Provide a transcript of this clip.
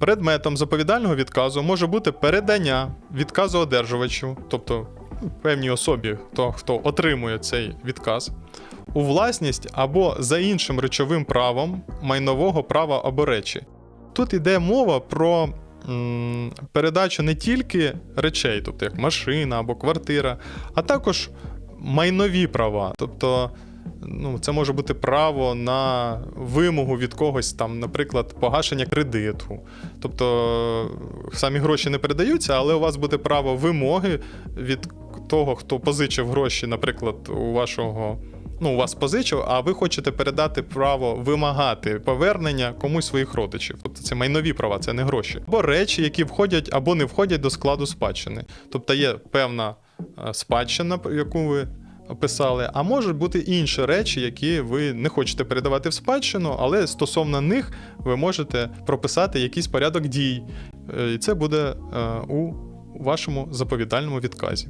Предметом заповідального відказу може бути передання відказу одержувачу, тобто певній особі, то, хто отримує цей відказ, у власність або за іншим речовим правом майнового права або речі. Тут йде мова про м, передачу не тільки речей, тобто як машина або квартира, а також майнові права. Тобто, ну, це може бути право на вимогу від когось, там, наприклад, погашення кредиту. Тобто самі гроші не передаються, але у вас буде право вимоги від того, хто позичив гроші, наприклад, у вашого. Ну, у вас позичив, а ви хочете передати право вимагати повернення комусь своїх родичів. Тобто це майнові права, це не гроші. Або речі, які входять або не входять до складу спадщини. Тобто є певна е, спадщина, яку ви описали, а можуть бути інші речі, які ви не хочете передавати в спадщину, але стосовно них ви можете прописати якийсь порядок дій. Е, І це буде е, у вашому заповідальному відказі.